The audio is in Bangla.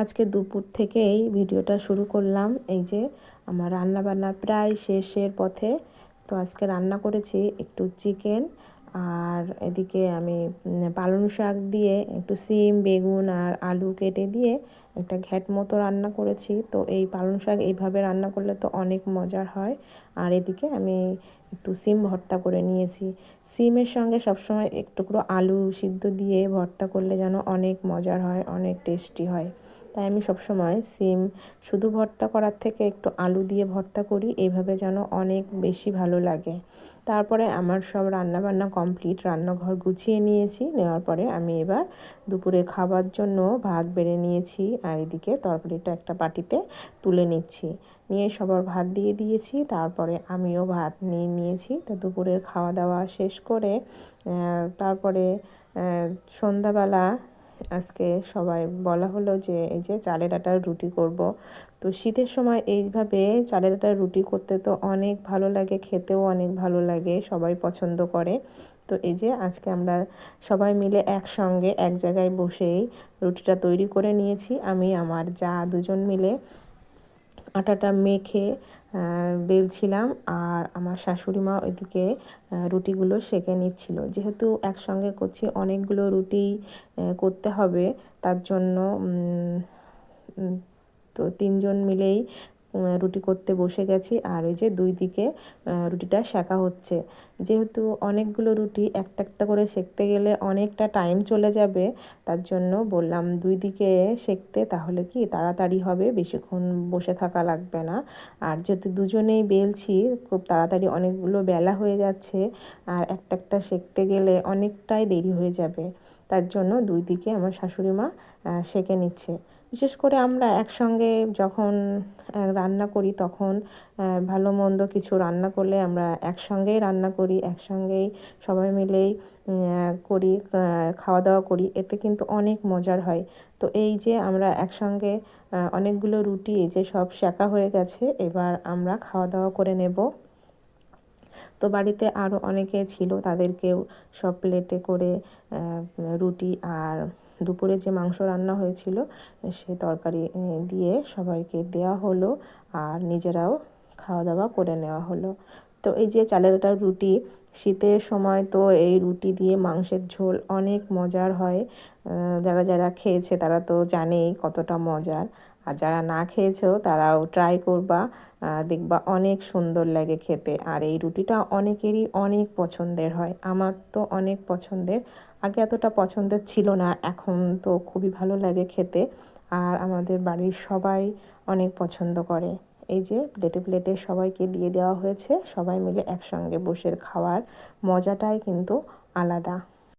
আজকে দুপুর থেকেই ভিডিওটা শুরু করলাম। এই যে আমার রান্না বান্না প্রায় শেষের পথে। তো আজকে রান্না করেছি একটু চিকেন আর এদিকে আমি পালং শাক দিয়ে একটু সিম, বেগুন আর আলু কেটে দিয়ে একটা ঘ্যাট মতো রান্না করেছি। তো এই পালং শাক এইভাবে রান্না করলে তো অনেক মজার হয়। আর এদিকে আমি একটু সিম ভর্তা করে নিয়েছি। সিমের সঙ্গে সবসময় একটু করে আলু সিদ্ধ দিয়ে ভর্তা করলে যেন অনেক মজার হয়, অনেক টেস্টি হয়। তাই আমি সবসময় সিম শুধু ভর্তা করার থেকে একটু আলু দিয়ে ভর্তা করি এইভাবে যেন অনেক বেশি ভালো লাগে। তারপরে আমার সব রান্না বান্না কমপ্লিট, রান্নাঘর গুছিয়ে নিয়েছি। নেওয়ার পরে আমি এবার দুপুরে খাবার জন্য ভাত বেড়ে নিয়েছি। আর এদিকে তরকারিটা একটা বাটিতে তুলে নিচ্ছি। নিয়ে সবার ভাত দিয়ে দিয়েছি, তারপরে আমিও ভাত নিয়ে নিয়েছি। তো দুপুরের খাওয়া দাওয়া শেষ করে তারপরে সন্ধ্যাবেলা আজকে সবাই বলা হলো যে এই যে চালের আটার রুটি করব। তো শীতের সময় এইভাবে চালের আটার রুটি করতে তো অনেক ভালো লাগে, খেতেও অনেক ভালো লাগে, সবাই পছন্দ করে। তো এই যে আজকে আমরা সবাই মিলে একসঙ্গে এক জায়গায় বসেই রুটিটা তৈরি করে নিয়েছি। আমি, আমার যা দুজন মিলে আটাটা মেখে বেলছিলাম আর আমার শাশুড়ি মা ওইদিকে রুটিগুলো সেঁকে নিচ্ছিল। যেহেতু একসঙ্গে করছি, অনেকগুলো রুটি করতে হবে। তার জন্য তো তিনজন মিলেই রুটি করতে বসে গেছি। আর ওই যে দুই দিকে রুটিটা শেখা হচ্ছে। যেহেতু অনেকগুলো রুটি একটা একটা করে সেঁকতে গেলে অনেকটা টাইম চলে যাবে, তার জন্য বললাম দুই দিকে সেঁকতে তাহলে কি তাড়াতাড়ি হবে, বেশিক্ষণ বসে থাকা লাগবে না। আর যেহেতু দুজনেই বেলছি, খুব তাড়াতাড়ি অনেকগুলো বেলা হয়ে যাচ্ছে, আর একটা একটা সেঁকতে গেলে অনেকটাই দেরি হয়ে যাবে। তার জন্য দুই দিকে আমার শাশুড়ি মা সেঁকে নিচ্ছে। বিশেষ করে আমরা একসঙ্গে যখন রান্না করি তখন ভালো মন্দ কিছু রান্না করলে আমরা একসঙ্গেই রান্না করি, একসঙ্গেই সবাই মিলেই করি খাওয়া দাওয়া করি, এতে কিন্তু অনেক মজার হয়। তো এই যে আমরা একসঙ্গে অনেকগুলো রুটি এই যে সব শেখা হয়ে গেছে, এবার আমরা খাওয়া দাওয়া করে নেব। তো বাড়িতে আরও অনেকে ছিল, তাদেরকেও সব প্লেটে করে রুটি আর দুপুরে যে মাংস রান্না হয়েছিল, সে তরকারি দিয়ে সবাইকে দেওয়া হলো আর নিজেরাও খাওয়া দাওয়া করে নেওয়া হলো। তো এই যে চালের আটার রুটি, শীতের সময় তো এই রুটি দিয়ে মাংসের ঝোল অনেক মজার হয়। যারা যারা খেয়েছে তারা তো জানেই কতটা মজার। আর যারা না খেয়েছেও তারাও ট্রাই করবা। দেখবা অনেক সুন্দর লাগে খেতে। আর এই রুটিটা অনেকেরই অনেক পছন্দের হয়। আমার তো অনেক পছন্দের। আগে এতটা পছন্দের ছিল না, এখন তো খুবই ভালো লাগে খেতে। আর আমাদের বাড়ির সবাই অনেক পছন্দ করে। এই যে প্লেটে প্লেটে সবাইকে দিয়ে দেওয়া হয়েছে। সবাই মিলে একসঙ্গে বসে খাওয়ার মজাটাই কিন্তু আলাদা।